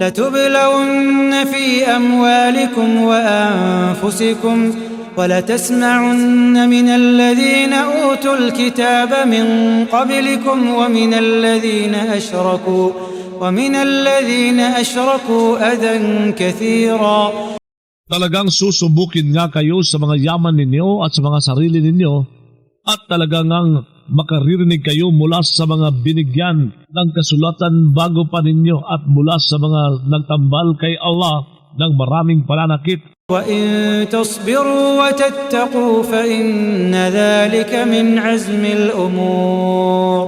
لتبلون في أموالكم وأنفسكم ولتسمعن من الذين أوتوا الكتاب من قبلكم ومن الذين أشركوا ومن الذين أشركوا أذى كثيرا Talagang susubukin nga kayo sa mga yaman ninyo at sa mga sarili ninyo at talagang ang makaririnig kayo mula sa mga binigyan ng kasulatan bago pa ninyo at mula sa mga nagtambal kay Allah ng maraming pananakit وإن تصبروا وتتقوا فإن ذلك من عزم الأمور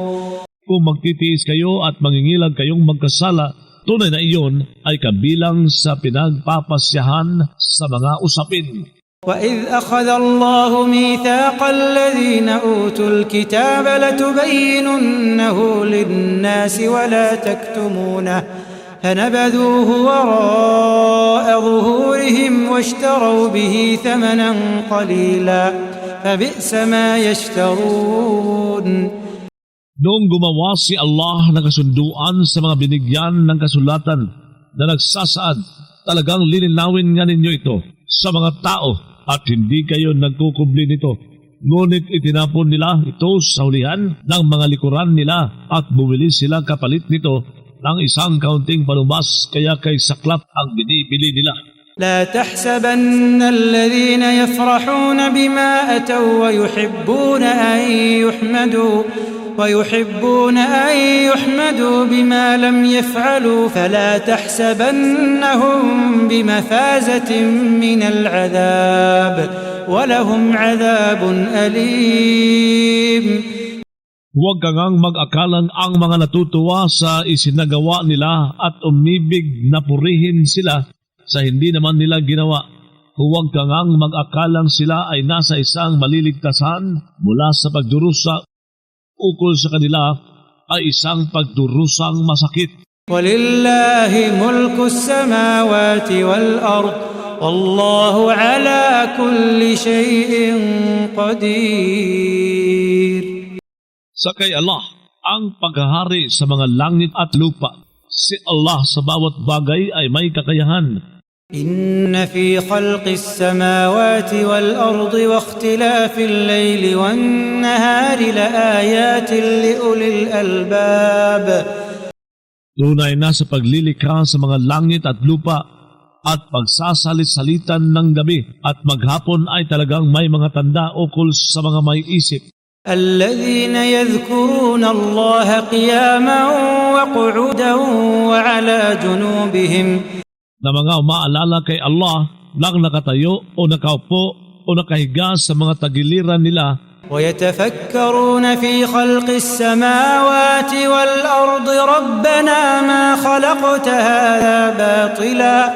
Kung magtitiis kayo at mangingilag kayong magkasala, tunay na iyon ay kabilang sa pinagpapasyahan sa mga usapin. وإذ أخذ الله ميثاق الذين أوتوا الكتاب لتبيننه للناس ولا تكتمونه فنبذوه وراء ظهورهم واشتروا به ثمنا قليلا فبئس ما يشترون Noong gumawa si Allah ng kasunduan sa mga binigyan ng kasulatan na nagsasaad, talagang lilinawin nga ninyo ito. sa mga tao at hindi kayo nagkukubli nito. Ngunit itinapon nila ito sa hulihan ng mga likuran nila at bumili sila kapalit nito ng isang kaunting palumas kaya kay saklap ang binibili nila. لا تحسبن الذين يفرحون بما أتوا ويحبون أن يحمدوا ويحبون أن يحمدوا بما لم يفعلوا فلا تحسبنهم بمفازة من العذاب ولهم عذاب أليم Huwag ka ngang mag-akalang ang mga natutuwa sa isinagawa nila at umibig na purihin sila sa hindi naman nila ginawa. Huwag ka ngang mag-akalang sila ay nasa isang maliligtasan mula sa pagdurusa ukol sa kanila ay isang pagdurusang masakit. Walillahi mulku samawati wal ard Wallahu ala kulli shay'in qadir Sa kay Allah ang paghahari sa mga langit at lupa. Si Allah sa bawat bagay ay may kakayahan إن في خلق السماوات والأرض واختلاف الليل والنهار لآيات لأولي الألباب Tunay na sa paglilikha sa mga langit at lupa at pagsasalit-salitan ng gabi at maghapon ay talagang may mga tanda ukol sa mga may isip. الذين يذكرون الله قياما وقعودا وعلى جنوبهم na mga umaalala kay Allah lang nakatayo o nakaupo o nakahiga sa mga tagiliran nila ويتفكرون في خلق السماوات والأرض ربنا ما خلقت هذا باطلا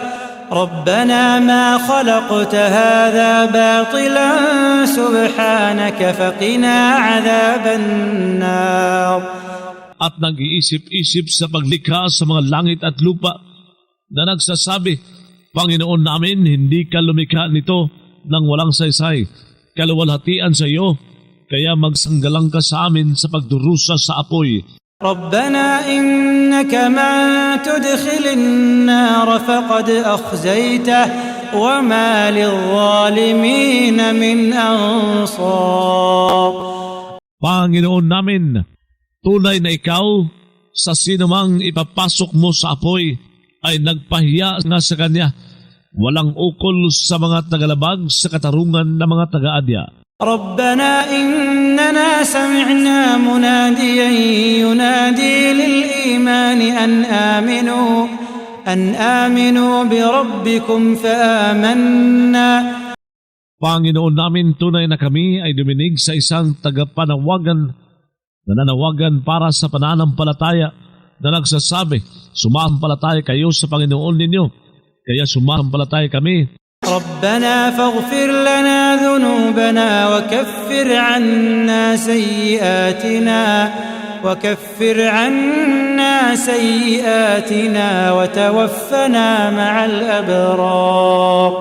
ربنا ما خلقت هذا باطلا سبحانك فقنا عذاب النار at nag-iisip-isip sa paglikha sa mga langit at lupa na nagsasabi, Panginoon namin, hindi ka lumikha nito nang walang saysay, kaluwalhatian sa iyo, kaya magsanggalang ka sa amin sa pagdurusa sa apoy. ربنا إنك من تدخل النار فقد أخزيته وما للظالمين من أنصار Panginoon namin, tunay na ikaw sa sinumang ipapasok mo sa apoy ay nagpahiya nga sa kanya. Walang ukol sa mga tagalabag sa katarungan ng mga taga-adya. ربنا إننا سمعنا مناديا ينادي للإيمان أن آمنوا أن آمنوا بربكم فآمنا Panginoon namin, tunay na kami ay duminig sa isang tagapanawagan na nanawagan para sa pananampalataya na nagsasabi, sumampalataya kayo sa Panginoon ninyo, kaya sumampalataya kami. ربنا فاغفر لنا ذنوبنا وكفر عنا سيئاتنا وكفر عنا سيئاتنا وتوفنا مع الأبرار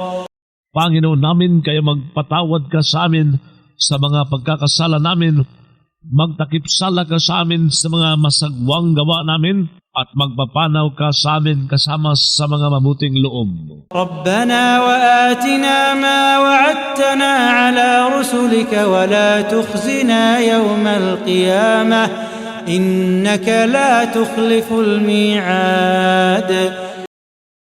Panginoon namin, kaya magpatawad ka sa amin sa mga pagkakasala namin, magtakip sala ka sa amin sa mga masagwang gawa namin, at magpapanaw ka sa amin kasama sa mga mabuting loob. Rabbana wa atina ma wa'adtana ala rusulika wa la tukhzina yawmal qiyamah innaka la tukhliful mi'ad.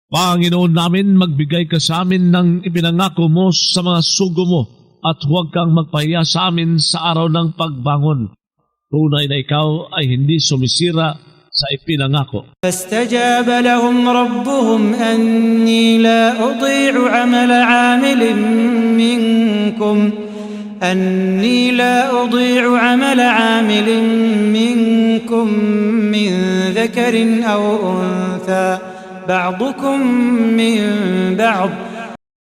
Panginoon namin, magbigay ka sa amin ng ipinangako mo sa mga sugo mo at huwag kang magpahiya sa amin sa araw ng pagbangon. Tunay na ikaw ay hindi sumisira sa ipinangako. فاستجاب لهم ربهم أني لا أضيع عمل عامل منكم أني لا أضيع عمل عامل منكم من ذكر أو أنثى بعضكم من بعض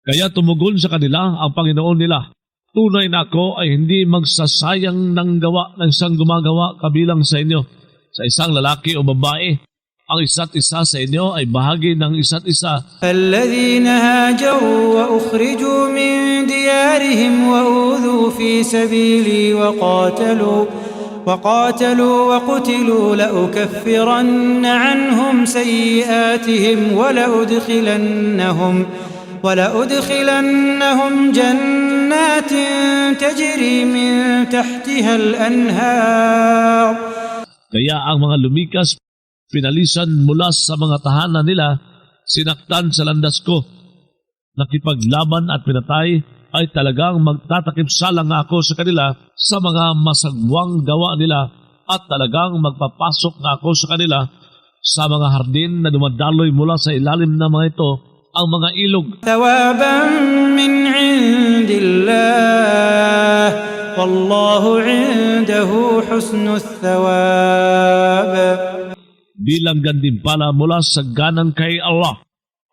Kaya tumugon sa kanila ang Panginoon nila. Tunay na ako ay hindi magsasayang ng gawa ng isang gumagawa kabilang sa inyo. Sa isang lalaki o babae, ang isa't isa sa inyo ay bahagi ng isa't isa. الذين هاجروا وأخرجوا من ديارهم وأوذوا في سبيلي وقاتلوا وقاتلوا وقتلوا لأكفرن عنهم سيئاتهم ولأدخلنهم ولأدخلنهم جنات تجري من تحتها الأنهار Kaya ang mga lumikas, pinalisan mula sa mga tahanan nila, sinaktan sa landas ko. Nakipaglaban at pinatay ay talagang magtatakip sala ako sa kanila sa mga masagwang gawa nila at talagang magpapasok nga ako sa kanila sa mga hardin na dumadaloy mula sa ilalim ng mga ito ang mga ilog. Tawaban min indillah والله عنده حسن الثواب bilang gantimpala mula sa ganang kay Allah.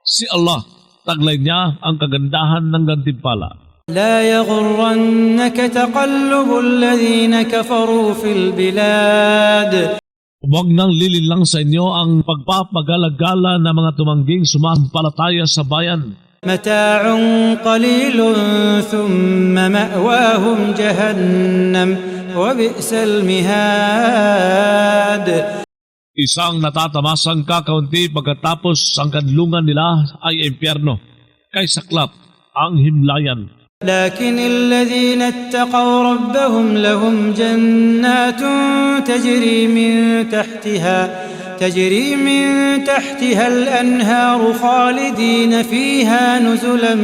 Si Allah, taglay niya ang kagandahan ng gantimpala. لا يغرنك تقلب الذين كفروا في البلاد Huwag nang lililang sa inyo ang pagpapagalagala ng mga tumangging sumampalataya sa bayan. متاع قليل ثم مأواهم جهنم وبئس المهاد Isang natatamasang kakaunti pagkatapos ang kadlungan nila ay impyerno. Kay saklap ang himlayan. لكن الذين اتقوا ربهم لهم جنات تجري من تحتها تجري من تحتها الأنهار خالدين فيها نزلا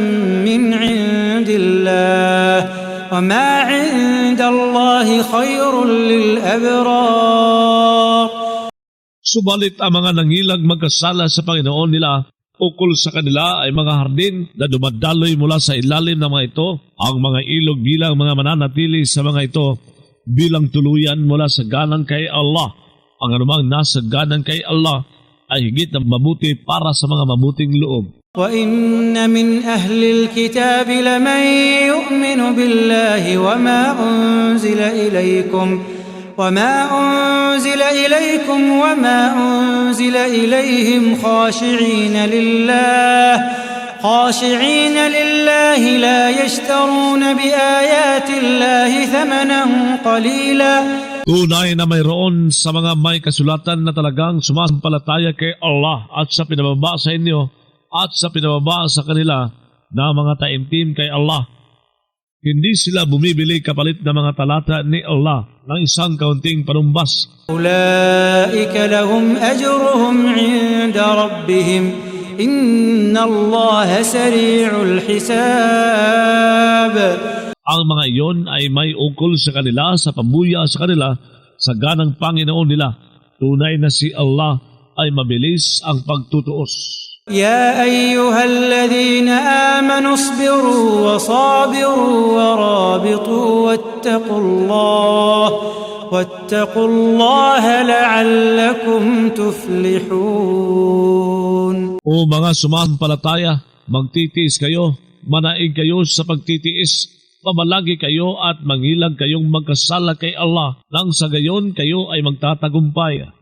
من عند الله وما عند الله خير للأبرار Subalit ang mga nangilag magkasala sa Panginoon nila ukol sa kanila ay mga hardin na dumadaloy mula sa ilalim ng mga ito, ang mga ilog bilang mga mananatili sa mga ito bilang tuluyan mula sa ganang kay Allah. Ang anumang nasa ganang kay Allah ay higit na mabuti para sa mga mabuting loob. وإن من أهل الكتاب لمن يؤمن بالله وما أنزل إليكم وما أنزل إليكم وما أنزل إليهم خاشعين لله خاشعين لله لا يشترون بآيات الله ثمنا قليلا Tunay na mayroon sa mga may kasulatan na talagang sumasampalataya kay Allah at sa pinababa sa inyo at sa pinababa sa kanila na mga taimtim kay Allah. Hindi sila bumibili kapalit ng mga talata ni Allah ng isang kaunting panumbas. Ulaika lahum ajruhum inda rabbihim Inna Allah sari'ul hisab. Ang mga iyon ay may ukol sa kanila sa pabuya sa kanila sa ganang Panginoon nila. Tunay na si Allah ay mabilis ang pagtutuos. يا أيها الذين آمنوا اصبروا وصابروا ورابطوا واتقوا الله واتقوا الله لعلكم تفلحون O mga sumampalataya, magtitiis kayo, manaig kayo sa pagtitiis, pamalagi kayo at mangilag kayong magkasala kay Allah, nang sa gayon kayo ay magtatagumpay.